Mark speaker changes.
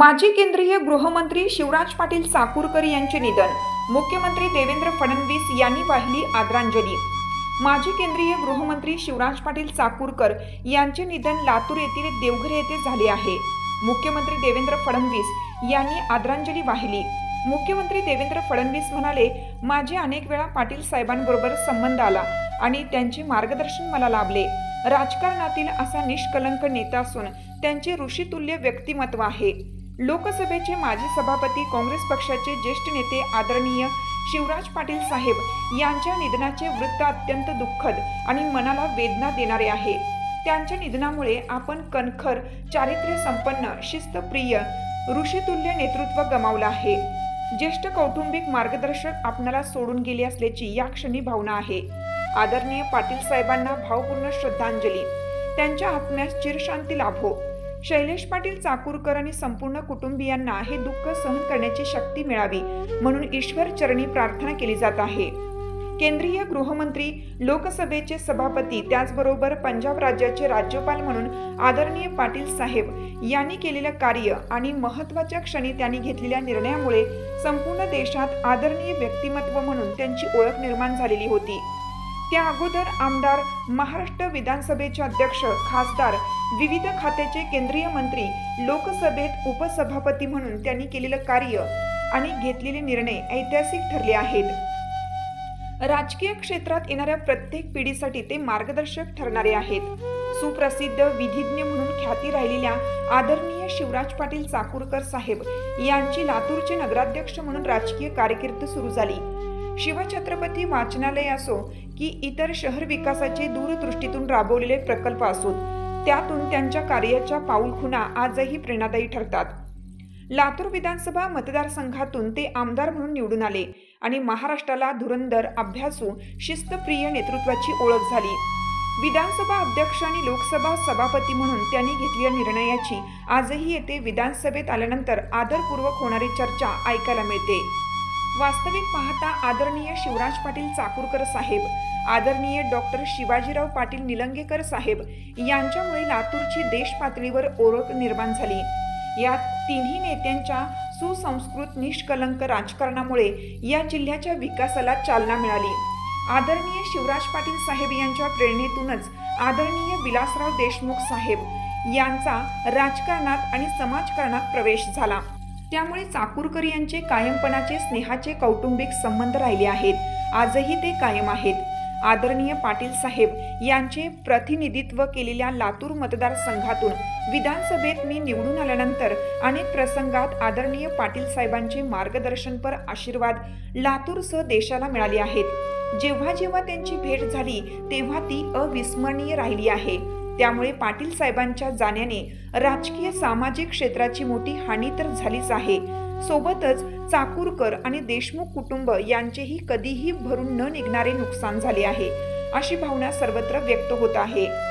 Speaker 1: माजी केंद्रीय गृहमंत्री शिवराज पाटील चाकूरकर यांचे निधन. मुख्यमंत्री देवेंद्र फडणवीस यांनी वाहिली आदरांजली. माजी केंद्रीय गृहमंत्री शिवराज पाटील चाकूरकर यांचे निधन लातूर येथील देवघर येथे झाले आहे. मुख्यमंत्री देवेंद्र फडणवीस यांनी आदरांजली वाहिली. मुख्यमंत्री देवेंद्र फडणवीस म्हणाले माझे अनेक वेळा पाटील साहेबांबरोबर संबंध आला आणि त्यांचे मार्गदर्शन मला लाभले. राजकारणातील असा निष्कलंक नेता असून त्यांचे ऋषितुल्य व्यक्तिमत्व आहे. लोकसभेचे माजी सभापती काँग्रेस पक्षाचे ज्येष्ठ नेते आदरणीय शिवराज पाटील साहेब यांच्या निधनाचे वृत्त अत्यंत दुःखद आणि मनाला वेदना देणारे आहे. त्यांच्या निधनामुळे आपण कणखर चारित्र्य संपन्न शिस्तप्रिय ऋषितुल्य नेतृत्व गमावलं आहे. ज्येष्ठ कौटुंबिक मार्गदर्शक आपणाला सोडून गेले असल्याची या क्षणी भावना आहे. आदरणीय पाटील साहेबांना भावपूर्ण श्रद्धांजली. त्यांच्या आत्म्यास चिरशांती लाभो. शैलेश पाटील चाकूरकर आणि संपूर्ण कुटुंबियांना हे दुःख सहन करण्याची शक्ती मिळावी म्हणून ईश्वर चरणी प्रार्थना केली जात आहे. केंद्रीय गृहमंत्री लोकसभेचे सभापती त्याचबरोबर पंजाब राज्याचे राज्यपाल म्हणून आदरणीय पाटील साहेब यांनी केलेलं कार्य आणि महत्त्वाच्या क्षणी त्यांनी घेतलेल्या निर्णयामुळे संपूर्ण देशात आदरणीय व्यक्तिमत्व म्हणून त्यांची ओळख निर्माण झालेली होती. त्या अगोदर आमदार महाराष्ट्र विधानसभेचे अध्यक्ष खासदार विविध खात्याचे केंद्रीय मंत्री लोकसभेत उपसभापती म्हणून त्यांनी केलेलं कार्य आणि घेतलेले निर्णय ऐतिहासिक ठरले आहेत. राजकीय क्षेत्रात येणाऱ्या प्रत्येक पिढीसाठी ते मार्गदर्शक ठरणारे आहेत. सुप्रसिद्ध विधिज्ञ म्हणून ख्याती राहिलेल्या आदरणीय शिवराज पाटील चाकूरकर साहेब यांची लातूरचे नगराध्यक्ष म्हणून राजकीय कारकीर्द सुरू झाली. शिवछत्रपती वाचनालय असो की इतर शहर विकासाचे दूरदृष्टीतून राबवलेले प्रकल्प असोत त्यातून त्यांच्या कार्याच्या पाऊलखुणा आजही प्रेरणादायी ठरतात. लातूर विधानसभा मतदारसंघातून ते आमदार म्हणून निवडून आले आणि महाराष्ट्राला धुरंधर अभ्यासू शिस्तप्रिय नेतृत्वाची ओळख झाली. विधानसभा अध्यक्ष आणि लोकसभा सभापती म्हणून त्यांनी घेतलेल्या निर्णयाची आजही येथे विधानसभेत आल्यानंतर आदरपूर्वक होणारी चर्चा ऐकायला मिळते. वास्तविक पाहता आदरणीय शिवराज पाटील चाकूरकर साहेब आदरणीय डॉक्टर शिवाजीराव पाटील निलंगेकर साहेब यांच्यामुळे लातूरची देश पातळीवर ओळख निर्माण झाली. या तिन्ही नेत्यांच्या सुसंस्कृत निष्कलंक राजकारणामुळे या जिल्ह्याच्या विकासाला चालना मिळाली. आदरणीय शिवराज पाटील साहेब यांच्या प्रेरणेतूनच आदरणीय विलासराव देशमुख साहेब यांचा राजकारणात आणि समाजकारणात प्रवेश झाला. त्यामुळे चाकूरकर यांचे कायमपणाचे स्नेहाचे कौटुंबिक संबंध राहिले आहेत. आजही ते कायम आहेत. आदरणीय पाटील साहेब यांचे प्रतिनिधित्व केलेल्या लातूर मतदारसंघातून विधानसभेत मी निवडून आल्यानंतर अनेक प्रसंगात आदरणीय पाटील साहेबांचे मार्गदर्शनपर आशीर्वाद लातूरसह देशाला मिळाले आहेत. जेव्हा जेव्हा त्यांची भेट झाली तेव्हा ती अविस्मरणीय राहिली आहे. त्यामुळे पाटील साहेबांच्या जाण्याने राजकीय सामाजिक क्षेत्राची मोठी हानी तर झालीच आहे. सोबतच चाकूरकर आणि देशमुख कुटुंब यांचेही कधीही भरून न निघणारे नुकसान झाले आहे अशी भावना सर्वत्र व्यक्त होत आहे.